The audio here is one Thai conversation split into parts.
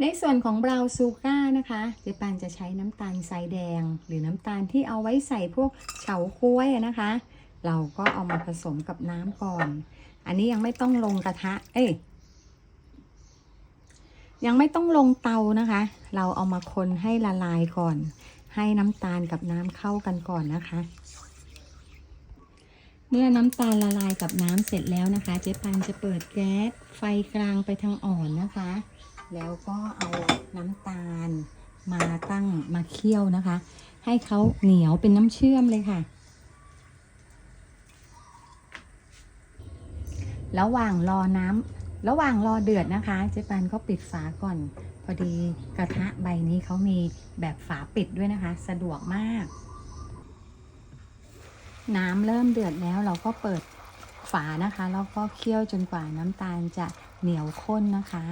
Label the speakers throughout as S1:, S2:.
S1: ในส่วนของบราวซูก้านะคะเจ๊ปานจะใช้น้ำตาลทรายแดง หรือน้ำตาลที่เอาไว้ใส่พวกเฉาก้วยนะคะ เราก็เอามาผสมกับน้ำก่อน อันนี้ยังไม่ต้องลงกระทะ เอ้ยยังไม่ต้องลงเตานะคะ เราเอามาคนให้ละลายก่อน ให้น้ำตาลกับน้ำเข้ากันก่อนนะคะ เมื่อน้ำตาลละลายกับน้ำเสร็จแล้วนะคะ เจ๊ปานจะเปิดแก๊สไฟกลางไปทางอ่อนนะคะ แล้วก็เอาน้ำตาลมาตั้งมาเคี่ยวนะคะ ให้เขาเหนียวเป็นน้ำเชื่อมเลยค่ะ ระหว่างรอน้ำระหว่างรอเดือดนะคะเจ๊ปานก็ปิดฝาก่อน พอดีกระทะใบนี้เขามีแบบฝาปิดด้วยนะคะ สะดวกมาก น้ำเริ่มเดือดแล้วเราก็เปิดฝานะคะ แล้วก็เคี่ยวจนกว่าน้ำตาลจะเหนียวข้นนะคะ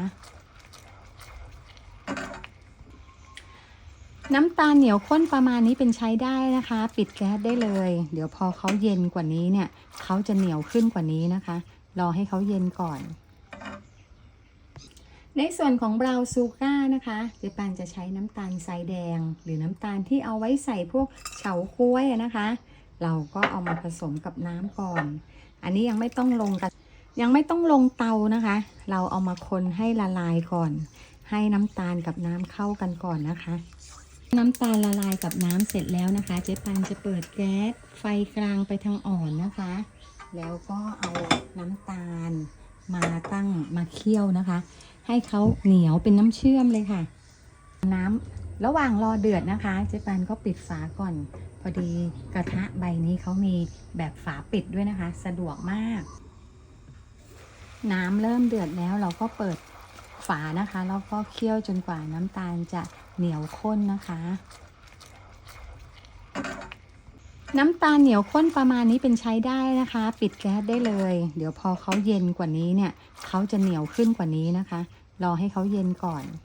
S1: น้ำตาลเหนียวข้นประมาณนี้เป็นใช้ได้นะคะ ปิดแก๊สได้เลย เดี๋ยวพอเขาเย็นกว่านี้เนี่ยเขาจะเหนียวขึ้นกว่านี้นะคะ รอให้เขาเย็นก่อน ในส่วนของบราวซูก้านะคะเจ๊ปนจะใช้น้ำตาลทรายแดง หรือน้ำตาลที่เอาไว้ใส่พวกเฉาก้วยนะคะ เราก็เอามาผสมกับน้ำก่อน อันนี้ยังไม่ต้องลงกระยังไม่ต้องลงเตานะคะ เราเอามาคนให้ละลายก่อน ให้น้ำตาลกับน้ำเข้ากันก่อนนะคะ น้ำตาลละลายกับน้ำเสร็จแล้วนะคะ เจ๊ปานจะเปิดแก๊สไฟกลางไปทางอ่อนนะคะ แล้วก็เอาน้ำตาลมาตั้งมาเคี่ยวนะคะ ให้เขาเหนียวเป็นน้ำเชื่อมเลยค่ะ น้ำระหว่างรอเดือดนะคะ เจ๊ปานก็ปิดฝาก่อน พอดีกระทะใบนี้เขามีแบบฝาปิดด้วยนะคะ สะดวกมาก น้ำเริ่มเดือดแล้วเราก็เปิดฝานะคะแล้วก็เคี่ยวจนกว่าน้ำตาลจะ เหนียวข้นนะคะ น้ำตาลเหนียวข้นประมาณนี้เป็นใช้ได้นะคะ ปิดแก๊สได้เลย เดี๋ยวพอเขาเย็นกว่านี้เนี่ยเขาจะเหนียวขึ้นกว่านี้นะคะ รอให้เขาเย็นก่อน